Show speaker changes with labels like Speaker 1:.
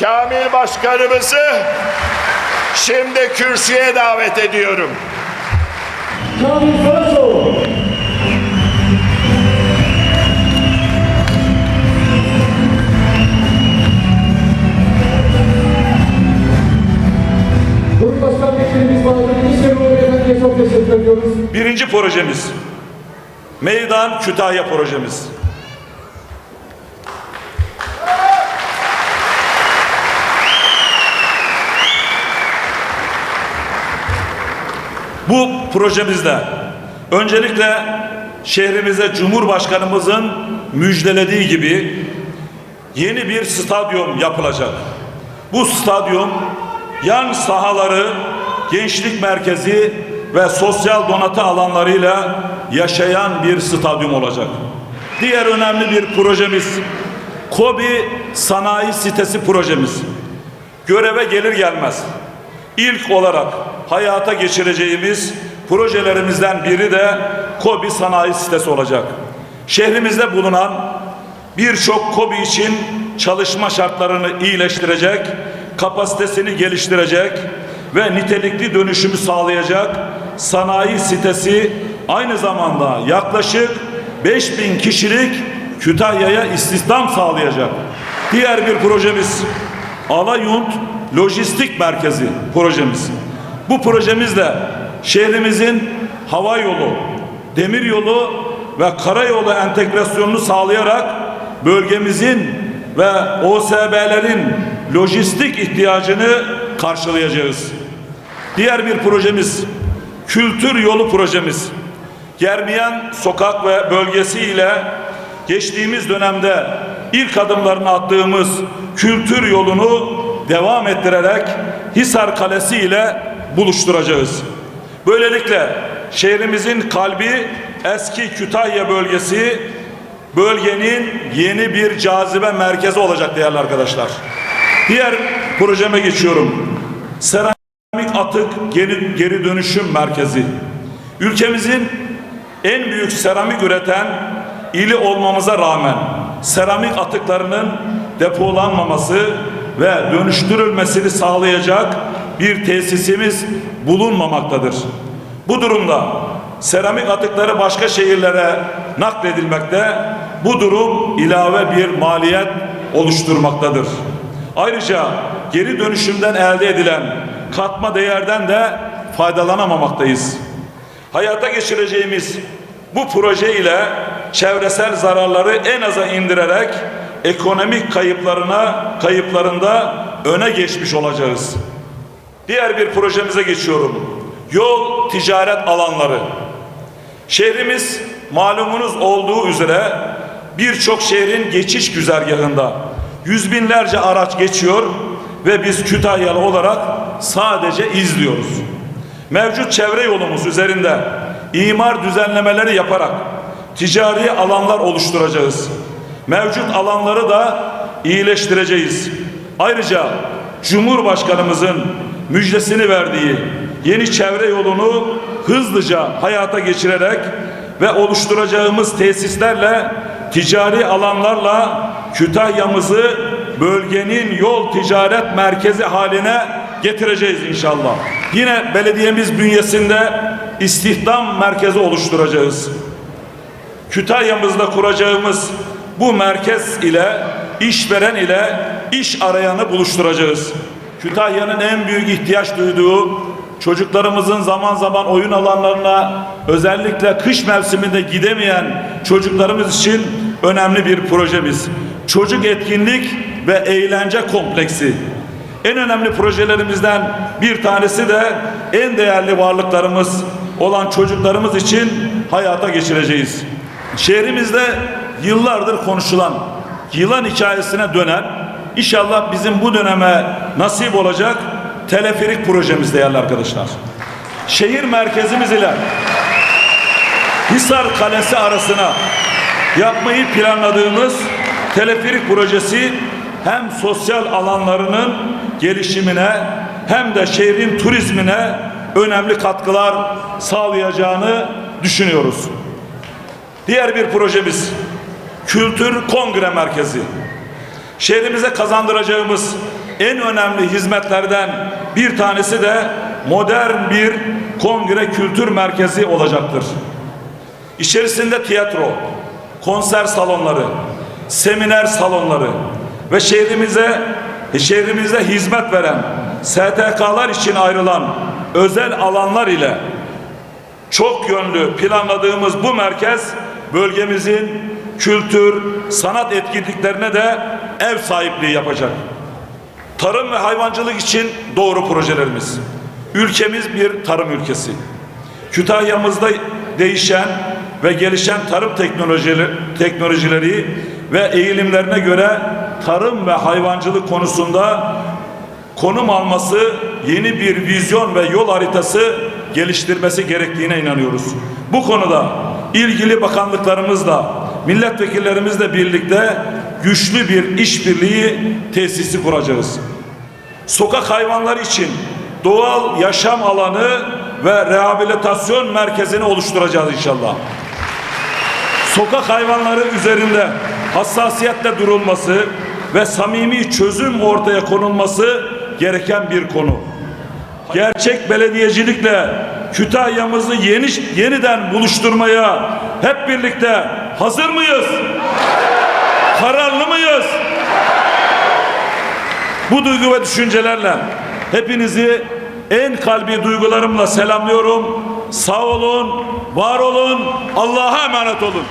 Speaker 1: Kamil Başkanımızı şimdi kürsüye davet ediyorum.
Speaker 2: Kamil ediyoruz.
Speaker 3: Birinci projemiz. Meydan Kütahya projemiz. Bu projemizde öncelikle şehrimize Cumhurbaşkanımızın müjdelediği gibi yeni bir stadyum yapılacak. Bu stadyum yan sahaları, gençlik merkezi ve sosyal donatı alanlarıyla yaşayan bir stadyum olacak. Diğer önemli bir projemiz Kobi Sanayi Sitesi projemiz. Göreve gelir gelmez ilk olarak hayata geçireceğimiz projelerimizden biri de Kobi Sanayi Sitesi olacak. Şehrimizde bulunan birçok KOBİ için çalışma şartlarını iyileştirecek, kapasitesini geliştirecek ve nitelikli dönüşümü sağlayacak sanayi sitesi aynı zamanda yaklaşık 5000 kişilik Kütahya'ya istihdam sağlayacak. Diğer bir projemiz Alayunt Lojistik Merkezi projemiz. Bu projemizle şehrimizin hava yolu, demir yolu ve karayolu entegrasyonunu sağlayarak bölgemizin ve OSB'lerin lojistik ihtiyacını karşılayacağız. Diğer bir projemiz kültür yolu projemiz. Germiyan sokak ve bölgesi ile geçtiğimiz dönemde ilk adımlarını attığımız kültür yolunu devam ettirerek Hisar Kalesi ile buluşturacağız. Böylelikle şehrimizin kalbi eski Kütahya bölgesi bölgenin yeni bir cazibe merkezi olacak değerli arkadaşlar. Diğer projeme geçiyorum. Seramik atık geri, geri dönüşüm merkezi. Ülkemizin en büyük seramik üreten ili olmamıza rağmen seramik atıklarının depolanmaması ve dönüştürülmesini sağlayacak bir tesisimiz bulunmamaktadır. Bu durumda seramik atıkları başka şehirlere nakledilmekte. Bu durum ilave bir maliyet oluşturmaktadır. Ayrıca geri dönüşümden elde edilen katma değerden de faydalanamamaktayız. Hayata geçireceğimiz bu proje ile çevresel zararları en aza indirerek ekonomik kayıplarına kayıplarında öne geçmiş olacağız. Diğer bir projemize geçiyorum. Yol ticaret alanları. Şehrimiz malumunuz olduğu üzere birçok şehrin geçiş güzergahında yüz binlerce araç geçiyor ve biz Kütahyalı olarak sadece izliyoruz. Mevcut çevre yolumuz üzerinde imar düzenlemeleri yaparak ticari alanlar oluşturacağız. Mevcut alanları da iyileştireceğiz. Ayrıca Cumhurbaşkanımızın müjdesini verdiği yeni çevre yolunu hızlıca hayata geçirerek ve oluşturacağımız tesislerle ticari alanlarla Kütahya'mızı bölgenin yol ticaret merkezi haline getireceğiz inşallah. Yine belediyemiz bünyesinde istihdam merkezi oluşturacağız. Kütahya'mızda kuracağımız bu merkez ile işveren ile iş arayanı buluşturacağız. Kütahya'nın en büyük ihtiyaç duyduğu çocuklarımızın zaman zaman oyun alanlarına özellikle kış mevsiminde gidemeyen çocuklarımız için önemli bir projemiz. Çocuk etkinlik ve eğlence kompleksi. En önemli projelerimizden bir tanesi de en değerli varlıklarımız olan çocuklarımız için hayata geçireceğiz. Şehrimizde yıllardır konuşulan yılan hikayesine dönen inşallah bizim bu döneme nasip olacak teleferik projemiz değerli arkadaşlar. Şehir merkezimiz ile Hisar Kalesi arasına yapmayı planladığımız teleferik projesi hem sosyal alanlarının gelişimine hem de şehrin turizmine önemli katkılar sağlayacağını düşünüyoruz. Diğer bir projemiz Kültür Kongre Merkezi. Şehrimize kazandıracağımız en önemli hizmetlerden bir tanesi de modern bir kongre kültür merkezi olacaktır. İçerisinde tiyatro, konser salonları, seminer salonları ve şehrimize şehrimize hizmet veren STK'lar için ayrılan özel alanlar ile çok yönlü planladığımız bu merkez bölgemizin kültür, sanat etkinliklerine de ev sahipliği yapacak. Tarım ve hayvancılık için doğru projelerimiz. Ülkemiz bir tarım ülkesi. Kütahya'mızda değişen ve gelişen tarım teknolojileri, teknolojileri ve eğilimlerine göre tarım ve hayvancılık konusunda konum alması, yeni bir vizyon ve yol haritası geliştirmesi gerektiğine inanıyoruz. Bu konuda ilgili bakanlıklarımızla, milletvekillerimizle birlikte güçlü bir işbirliği tesisi kuracağız. Sokak hayvanları için doğal yaşam alanı ve rehabilitasyon merkezini oluşturacağız inşallah. Sokak hayvanları üzerinde hassasiyetle durulması ve samimi çözüm ortaya konulması gereken bir konu. Gerçek belediyecilikle Kütahya'mızı yeni, yeniden buluşturmaya hep birlikte hazır mıyız? Kararlı mıyız? Bu duygu ve düşüncelerle hepinizi en kalbi duygularımla selamlıyorum. Sağ olun, var olun, Allah'a emanet olun.